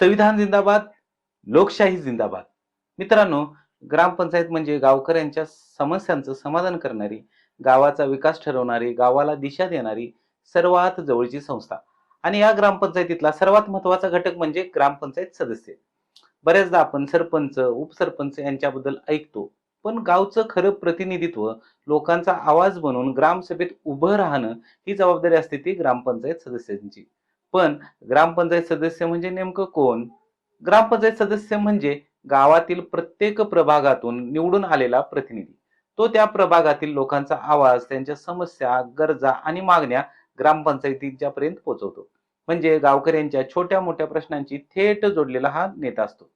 संविधान जिंदाबाद लोकशाही जिंदाबाद. मित्रांनो ग्रामपंचायत म्हणजे गावकऱ्यांच्या समस्यांचं समाधान करणारी गावाचा विकास ठरवणारी गावाला दिशा देणारी सर्वात जवळची संस्था. आणि या ग्रामपंचायतीतला सर्वात महत्त्वाचा घटक म्हणजे ग्रामपंचायत सदस्य. बऱ्याचदा आपण सरपंच उपसरपंच यांच्याबद्दल ऐकतो पण गावचं खरं प्रतिनिधित्व लोकांचा आवाज बनून ग्रामसभेत उभं राहणं ही जबाबदारी असते ती ग्रामपंचायत सदस्यांची. पण ग्रामपंचायत सदस्य म्हणजे नेमकं कोण? ग्रामपंचायत सदस्य म्हणजे गावातील प्रत्येक प्रभागातून निवडून आलेला प्रतिनिधी. तो त्या प्रभागातील लोकांचा आवाज त्यांच्या समस्या गरजा आणि मागण्या ग्रामपंचायतीच्या पर्यंत पोहोचवतो म्हणजे गावकऱ्यांच्या छोट्या मोठ्या प्रश्नांची थेट जोडलेला हा नेता असतो.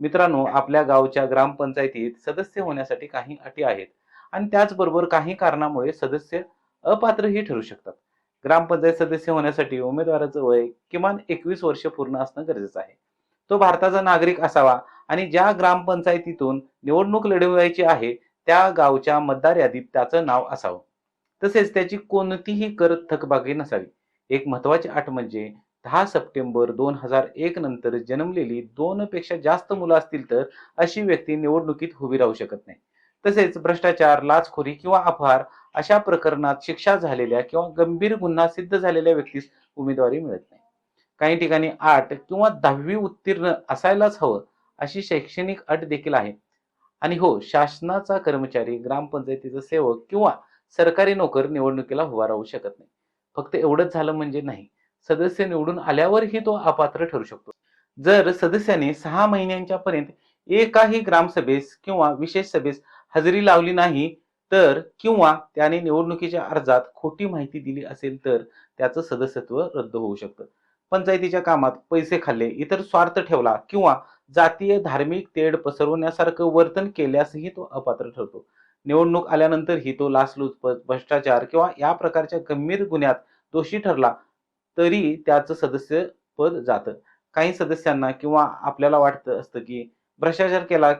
मित्रांनो आपल्या गावच्या ग्रामपंचायतीत सदस्य होण्यासाठी काही अटी आहेत. आणि त्याचबरोबर काही कारणामुळे सदस्य अपात्रही ठरू शकतात. ग्रामपंचायत सदस्य होण्यासाठी उमेदवाराचं वय किमान एकवीस वर्ष पूर्ण असणं गरजेचं आहे. तो भारताचा नागरिक असावा आणि ज्या ग्रामपंचायतीतून निवडणूक लढवायची आहे त्या गावच्या मतदार यादीत त्याचं नाव असावं. तसेच त्याची कोणतीही कर थकबाकी नसावी. एक महत्वाची अट म्हणजे दहा सप्टेंबर दोन हजार एक नंतर जन्मलेली दोन पेक्षा जास्त मुलं असतील तर अशी व्यक्ती निवडणुकीत उभी राहू शकत नाही. तसेच भ्रष्टाचार लाचखोरी किंवा अपहार अशा प्रकरणात शिक्षा झालेल्या किंवा गंभीर गुन्हा सिद्ध झालेल्या व्यक्तीस उमेदवारी मिळत नाही. काही ठिकाणी आठ किंवा दहावी उत्तीर्ण असायलाच हवं अशी शैक्षणिक अट देखील आहे. आणि हो शासनाचा कर्मचारी ग्रामपंचायतीचा सेवक किंवा सरकारी नोकर निवडणुकीला उभा राहू शकत नाही. फक्त एवढंच झालं म्हणजे नाही. सदस्य निवडून आल्यावरही तो अपात्र ठरू शकतो. जर सदस्याने सहा महिन्यांच्या पर्यंत एकाही ग्रामसभेस किंवा विशेष सभेस हजेरी लावली नाही तर किंवा त्याने निवडणुकीच्या अर्जात खोटी माहिती दिली असेल तर त्याचं सदस्यत्व रद्द होऊ शकतं. पंचायतीच्या कामात पैसे खाल्ले इतर स्वार्थ ठेवला किंवा जातीय धार्मिक तेढ पसरवण्यासारखं वर्तन केल्यासही तो अपात्र ठरतो. निवडणूक आल्यानंतरही तो लाचलुचपत भ्रष्टाचार किंवा या प्रकारच्या गंभीर गुन्ह्यात दोषी ठरला तरी त्याचं सदस्य पद जातं. काही सदस्यांना किंवा आपल्याला वाटतं असतं की भ्रष्टाचार केला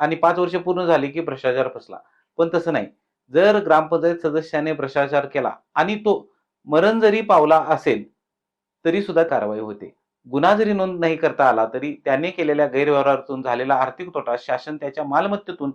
आणि पाच वर्ष पूर्ण झाली की भ्रष्टाचार फसला. पण तसं नाही. जर ग्रामपंचायत सदस्याने भ्रष्टाचार केला आणि तो मरण जरी पावला असेल तरी सुद्धा कारवाई होते. गुन्हा जरी नोंद नाही करता आला तरी त्याने केलेल्या गैरव्यवहारातून झालेला आर्थिक तोटा शासन त्याच्या मालमत्तेतून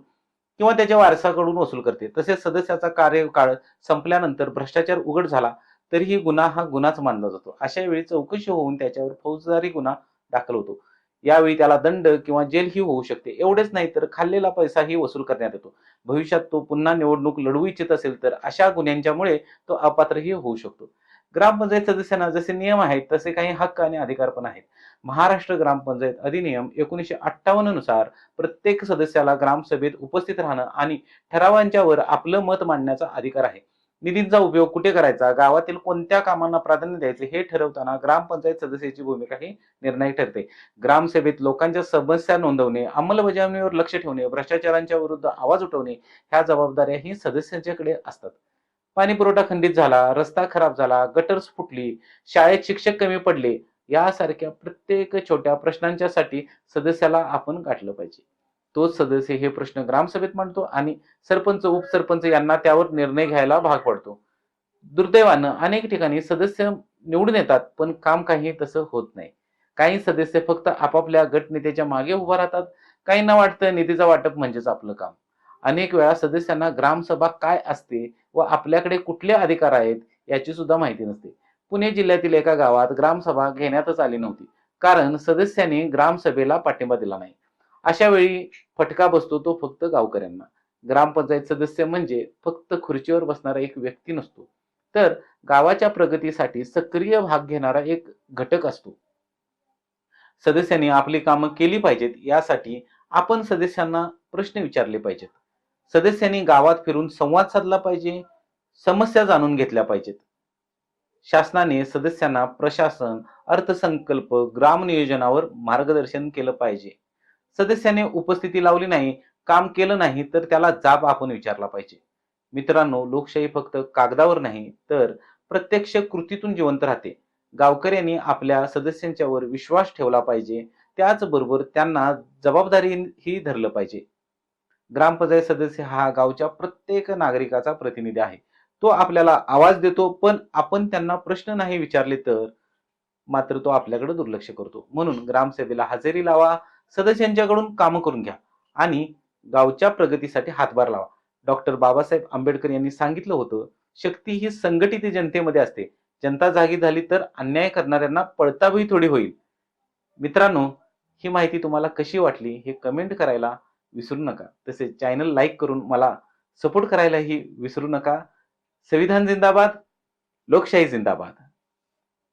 किंवा त्याच्या वारसाकडून वसूल करते. तसेच सदस्याचा कार्यकाळ संपल्यानंतर भ्रष्टाचार उघड झाला तरीही गुन्हा हा गुन्हाच मानला जातो. अशा वेळी चौकशी होऊन त्याच्यावर फौजदारी गुन्हा दाखल होतो. यावेळी त्याला दंड किंवा जेलही होऊ शकते. एवढेच नाही तर खाल्लेला पैसाही वसूल करण्यात येतो. भविष्यात तो पुन्हा निवडणूक लढवू इच्छित असेल तर अशा गुन्ह्यांच्यामुळे तो अपात्रही होऊ शकतो. ग्रामपंचायत सदस्यांना जसे नियम आहेत तसे काही हक्क आणि अधिकार पण आहेत. महाराष्ट्र ग्रामपंचायत अधिनियम एकोणीसशे अठ्ठावन्ननुसार प्रत्येक सदस्याला ग्रामसभेत उपस्थित राहणं आणि ठरावांच्यावर आपलं मत मांडण्याचा अधिकार आहे. निधींचा उपयोग कुठे करायचा? गावातील कोणत्या कामांना प्राधान्य द्यायचे? हे ठरवताना ग्रामपंचायत सदस्याची भूमिका ही निर्णायक ठरते. ग्रामसभेत लोकांच्या समस्या नोंदवणे अंमलबजावणीवर लक्ष ठेवणे भ्रष्टाचारांच्या विरुद्ध आवाज उठवणे ह्या जबाबदाऱ्या ही सदस्यांच्याकडे असतात. पाणी पुरवठा खंडित झाला रस्ता खराब झाला गटर्स फुटली शाळेत शिक्षक कमी पडले यासारख्या प्रत्येक छोट्या प्रश्नांच्यासाठी सदस्याला आपण गाठलं पाहिजे. तोच सदस्य हे प्रश्न ग्रामसभेत मांडतो आणि सरपंच उपसरपंच यांना त्यावर निर्णय घ्यायला भाग पडतो. दुर्दैवानं अनेक ठिकाणी सदस्य निवडून येतात पण काम काही तसं होत नाही. काही सदस्य फक्त आपापल्या गटनेत्याच्या मागे उभा राहतात काहींना वाटतं निधीचा वाटप म्हणजेच आपलं काम. अनेक वेळा सदस्यांना ग्रामसभा काय असते व आपल्याकडे कुठले अधिकार आहेत याची सुद्धा माहिती नसते. पुणे जिल्ह्यातील एका गावात ग्रामसभा घेण्यातच आली नव्हती कारण सदस्यांनी ग्रामसभेला पाठिंबा दिला नाही. अशा वेळी फटका बसतो तो फक्त गावकऱ्यांना. ग्रामपंचायत सदस्य म्हणजे फक्त खुर्चीवर बसणारा एक व्यक्ती नसतो. तर गावाच्या प्रगतीसाठी सक्रिय भाग घेणारा एक घटक असतो. सदस्यांनी आपली कामं केली पाहिजेत यासाठी आपण सदस्यांना प्रश्न विचारले पाहिजेत. सदस्यांनी गावात फिरून संवाद साधला पाहिजे समस्या जाणून घेतल्या पाहिजेत. शासनाने सदस्यांना प्रशासन अर्थसंकल्प ग्राम नियोजनावर मार्गदर्शन केलं पाहिजे. सदस्याने उपस्थिती लावली नाही काम केलं नाही तर त्याला जाब आपण विचारला पाहिजे. मित्रांनो लोकशाही फक्त कागदावर नाही तर प्रत्यक्ष कृतीतून जिवंत राहते. गावकऱ्यांनी आपल्या सदस्यांच्यावर विश्वास ठेवला पाहिजे. त्याचबरोबर त्यांना जबाबदारी ही धरलं पाहिजे. ग्रामपंचायत सदस्य हा गावच्या प्रत्येक नागरिकाचा प्रतिनिधी आहे. तो आपल्याला आवाज देतो पण आपण त्यांना प्रश्न नाही विचारले तर मात्र तो आपल्याकडे दुर्लक्ष करतो. म्हणून ग्रामसेवेला हजेरी लावा सदस्यांच्याकडून कामं करून घ्या आणि गावच्या प्रगतीसाठी हातभार लावा. डॉक्टर बाबासाहेब आंबेडकर यांनी सांगितलं होतं शक्ती ही संघटित जनतेमध्ये असते. जनता जागी झाली तर अन्याय करणाऱ्यांना पळताबही थोडी होईल. मित्रांनो ही माहिती तुम्हाला कशी वाटली हे कमेंट करायला विसरू नका. तसेच चॅनल लाईक करून मला सपोर्ट करायलाही विसरू नका. संविधान जिंदाबाद लोकशाही जिंदाबाद.